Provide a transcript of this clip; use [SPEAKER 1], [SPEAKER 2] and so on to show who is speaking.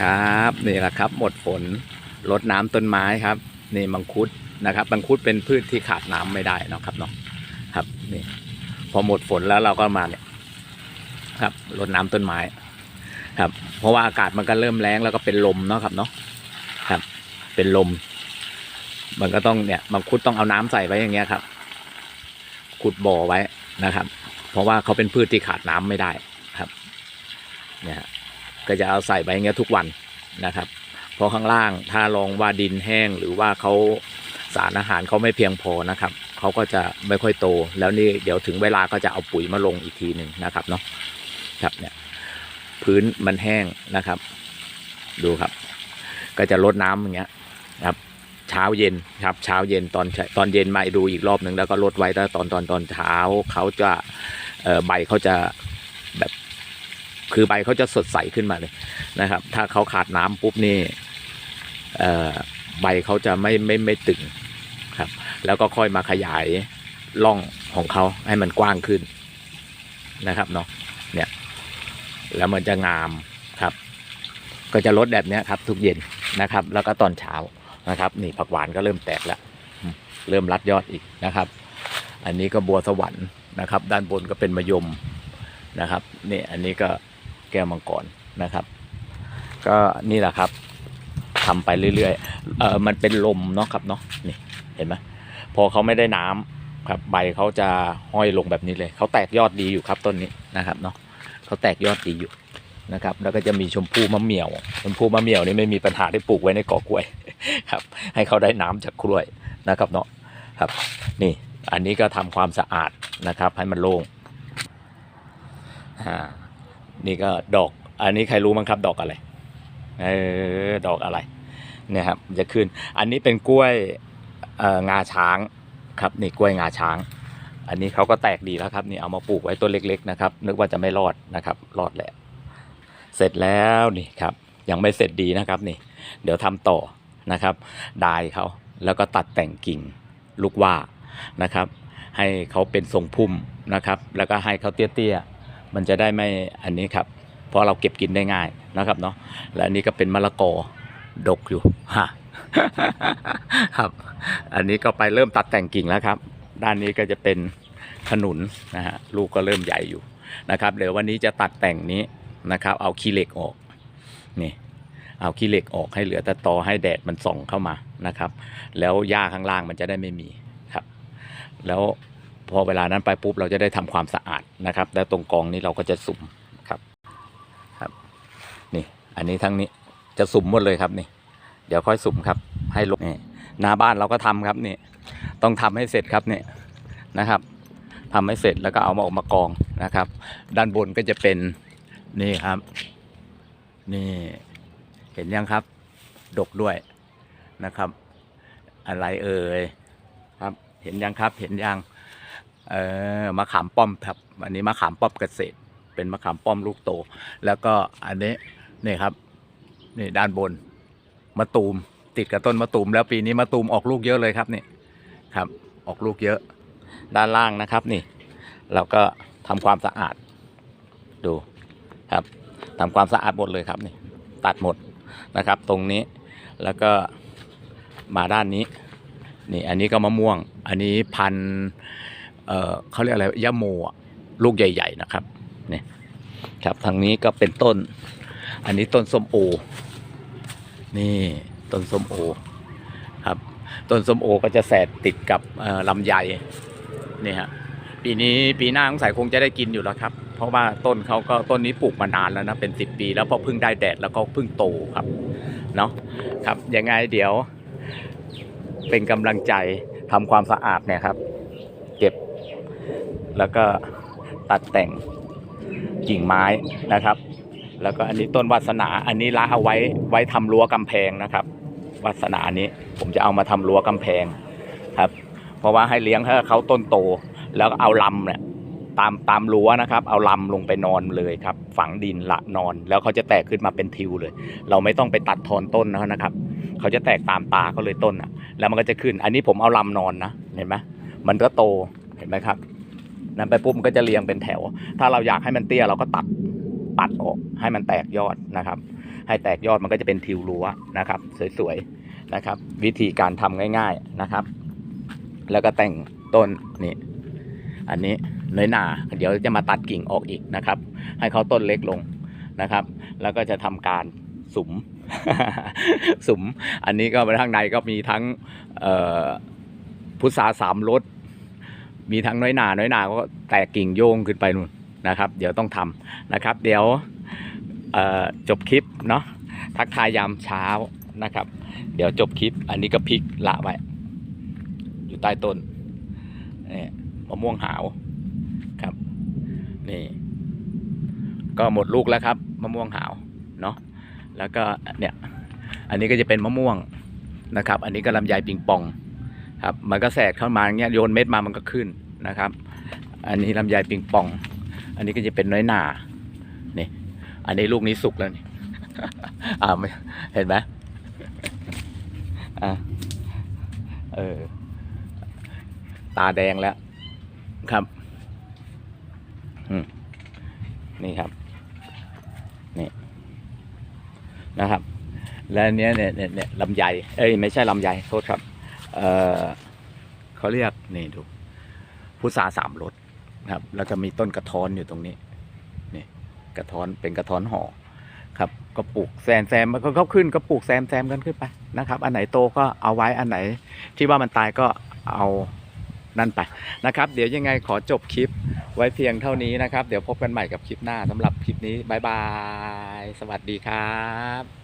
[SPEAKER 1] ครับนี่แหละครับ หมดฝนรดน้ำต้นไม้ครับนี่มังคุดนะครับมังคุดเป็นพืชที่ขาดน้ำไม่ได้นะครับเนาะครับนี่พอหมดฝนแล้วเราก็มาเนี่ยครับรดน้ำต้นไม้ ครับ เพราะว่าอากาศมันก็เริ่มแรงแล้วก็เป็นลมเนาะครับเนาะครับ เป็นลม มันก็ต้องเนี่ยมังคุดต้องเอาน้ำใส่ไว้อย่างเงี้ยครับ ขุดบ่อไว้นะครับ เพราะว่าเขาเป็นพืชที่ขาดน้ำไม่ได้ครับ เนี่ย ก็จะเอาใส่ไปอย่างเงี้ยทุกวันนะครับ เพราะข้างล่างถ้าลองว่าดินแห้งหรือว่าเขาสารอาหารเขาไม่เพียงพอนะครับเขาก็จะไม่ค่อยโต แล้วนี่เดี๋ยวถึงเวลาก็จะเอาปุ๋ยมาลงอีกทีหนึ่งนะครับเนาะครับเนี่ยพื้นมันแห้งนะครับ ดูครับ ก็จะลดน้ำอย่างเงี้ยครับเช้าเย็นครับเช้าเย็นตอนตอนเย็นมาดูอีกรอบหนึ่งแล้วก็ลดไว้แล้วตอนตอนตอนเช้าเขาจะใบเขาจะ คือใบเขาจะสดใสขึ้นมาเลยนะครับ ถ้าเขาขาดน้ำปุ๊บนี่ใบเขาจะไม่ไม่ไม่ตึงครับ แล้วก็ค่อยมาขยายร่องของเขาให้มันกว้างขึ้นนะครับเนาะเนี่ย แล้วมันจะงามครับ ก็จะลดแบบเนี้ยครับ ทุกเย็นนะครับ แล้วก็ตอนเช้านะครับ นี่ผักหวานก็เริ่มแตกแล้วเริ่มรัดยอดอีกนะครับ อันนี้ก็บัวสวรรค์นะครับ ด้านบนก็เป็นมะยมนะครับ นี่อันนี้ก็ แก้วมังกรนะครับ ก็นี่แหละครับทำไปเรื่อยๆเออมันเป็นลมเนาะครับเนาะนี่เห็นไหมพอเขาไม่ได้น้ำครับใบเขาจะห้อยลงแบบนี้เลยเขาแตกยอดดีอยู่ครับต้นนี้นะครับเนาะเขาแตกยอดดีอยู่นะครับ แล้วก็จะมีชมพู่มะเหมี่ยว ชมพู่มะเหมี่ยวนี่ไม่มีปัญหาที่ปลูกไว้ในกอกล้วยครับ ให้เขาได้น้ำจากกล้วยนะครับเนาะครับ นี่อันนี้ก็ทำความสะอาดนะครับ ให้มันโล่งอ่า นี่ก็ดอก อันนี้ใครรู้มั้งครับ ดอกอะไร เออ ดอกอะไร เนี่ยครับ จะขึ้น อันนี้เป็นกล้วยงาช้างครับนี่กล้วยงาช้าง อันนี้เขาก็แตกดีแล้วครับนี่เอามาปลูกไว้ต้นเล็ก ๆ นะครับ นึกว่าจะไม่รอดนะครับ รอดแล้วเสร็จแล้วนี่ครับ ยังไม่เสร็จดีนะครับนี่ เดี๋ยวทำต่อนะครับดายเขาแล้วก็ตัดแต่งกิ่งลูกว่านะครับ ให้เขาเป็นทรงพุ่มนะครับ แล้วก็ให้เขาเตี้ยๆ มันจะได้ไม่อันนี้ครับ เพราะเราเก็บกินได้ง่ายนะครับเนาะและอันนี้ก็เป็นมะละกอดกอยู่ฮะครับ อันนี้ก็ไปเริ่มตัดแต่งกิ่งแล้วครับ ด้านนี้ก็จะเป็นขนุนนะฮะลูกก็เริ่มใหญ่อยู่นะครับเดี๋ยววันนี้จะตัดแต่งนี้นะครับ เอาขี้เหล็กออกนี่เอาขี้เหล็กออกให้เหลือแต่ตอให้แดดมันส่องเข้ามานะครับ แล้วหญ้าข้างล่างมันจะได้ไม่มีครับ แล้ว พอเวลานั้นไปปุ๊บเราจะได้ทำความสะอาดนะครับ แล้วตรงกองนี้เราก็จะสุ่มครับครับ นี่อันนี้ทั้งนี้จะสุ่มหมดเลยครับนี่ เดี๋ยวค่อยสุ่มครับ ให้ลงนี่หน้าบ้านเราก็ทำครับนี่ ต้องทำให้เสร็จครับนี่นะครับทำให้เสร็จแล้วก็เอามาออกมากองนะครับ ด้านบนก็จะเป็นนี่ครับ นี่เห็นยังครับ ดกด้วยนะครับ อะไรเอ่ยครับ เห็นยังครับเห็นยัง เออมะขามป้อมครับ อันนี้มะขามป้อมเกษตร เป็นมะขามป้อมลูกโต แล้วก็อันนี้นี่ครับนี่ด้านบนมะตูมติดกับต้นมะตูมแล้วปีนี้มะตูมออกลูกเยอะเลยครับนี่ครับ ออกลูกเยอะ ด้านล่างนะครับนี่ เราก็ทำความสะอาด ดูครับทำความสะอาดหมดเลยครับนี่ ตัดหมดนะครับ ตรงนี้แล้วก็มาด้านนี้ นี่อันนี้ก็มะม่วง อันนี้พันธุ เออเขาเรียกอะไรยะโมลูกใหญ่ ๆ นะครับนี่ครับทางนี้ก็เป็นต้น อันนี้ต้นส้มโอ นี่ต้นส้มโอครับต้นส้มโอก็จะแสดติดกับลำไยนี่ฮะปีนี้ปีหน้าสงสัยคงจะได้กินอยู่แล้วครับ เพราะว่าต้นเขาก็ต้นนี้ปลูกมานานแล้วนะเป็นสิบปี แล้วพอเพิ่งได้แดดแล้วก็เพิ่งโตครับเนาะครับยังไงเดี๋ยว เป็นกำลังใจทำความสะอาดเนี่ยครับ เก็บ แล้วก็ตัดแต่งกิ่งไม้นะครับ แล้วก็อันนี้ต้นวาสนาอันนี้ละเอาไว้ไว้ทำรั้วกำแพงนะครับ วาสนานี้ผมจะเอามาทำรั้วกำแพงครับ เพราะว่าให้เลี้ยงให้เขาต้นโต แล้วเอาลำเนี่ยตามตามรั้วนะครับ เอาลำลงไปนอนเลยครับ ฝังดินละนอน แล้วเขาจะแตกขึ้นมาเป็นทิวเลย เราไม่ต้องไปตัดทอนต้นนะครับ เขาจะแตกตามตาเขาเลยต้นอะ แล้วมันก็จะขึ้น อันนี้ผมเอาลำนอนนะ เห็นไหมมันก็โต เห็นไหมครับ นั้นไปปุ๊บมันก็จะเรียงเป็นแถว ถ้าเราอยากให้มันเตี้ยเราก็ตัดตัดออกให้มันแตกยอดนะครับ ให้แตกยอดมันก็จะเป็นทิวรั้วนะครับ สวยๆนะครับ วิธีการทำง่าย ๆนะครับ แล้วก็แต่งต้นนี่อันนี้น้อยหนาเดี๋ยวจะมาตัดกิ่งออกอีกนะครับ ให้เขาต้นเล็กลงนะครับ แล้วก็จะทำการสุมสุม อันนี้ก็ข้างในก็มีทั้งพุทราสามรส มีทั้งน้อยหนาน้อยหนาก็แตกกิ่งโยงขึ้นไปนู่นนะครับ เดี๋ยวต้องทำนะครับ เดี๋ยวจบคลิปเนาะทักทายยามเช้านะครับ เดี๋ยวจบคลิปอันนี้ก็พลิกละไว้อยู่ใต้ต้นนี่มะม่วงหาวครับนี่ก็หมดลูกแล้วครับมะม่วงหาวเนาะแล้วก็เนี่ยอันนี้ก็จะเป็นมะม่วงนะครับ อันนี้ก็ลำไยปิงปอง ครับมันก็แสกเข้ามาอย่างเงี้ยโยนเม็ดมามันก็ขึ้นนะครับ อันนี้ลำไยปิงปอง อันนี้ก็จะเป็นน้อยหนานี่อันนี้ลูกนี้สุกแล้วนี่อ่าเห็นไหมอ่าเออตาแดงแล้วครับนี่ครับนี่นะครับ และอันเนี้ยเนี่ยเนี่ยเนี่ยลำไยเอ้ยไม่ใช่ลำไยโทษครับ เออเขาเรียกนี่ดูพุทราสามรสครับแล้วก็มีต้นกระท้อนอยู่ตรงนี้นี่กระท้อนเป็นกระท้อนห่อครับก็ปลูกแซมแซมมันก็ขาขึ้นก็ปลูกแซมแซมกันขึ้นไปนะครับ อันไหนโตก็เอาไว้อันไหนที่ว่ามันตายก็เอานั่นไปนะครับ เดี๋ยวยังไงขอจบคลิปไว้เพียงเท่านี้นะครับ เดี๋ยวพบกันใหม่กับคลิปหน้าสำหรับคลิปนี้บายบาย สวัสดีครับ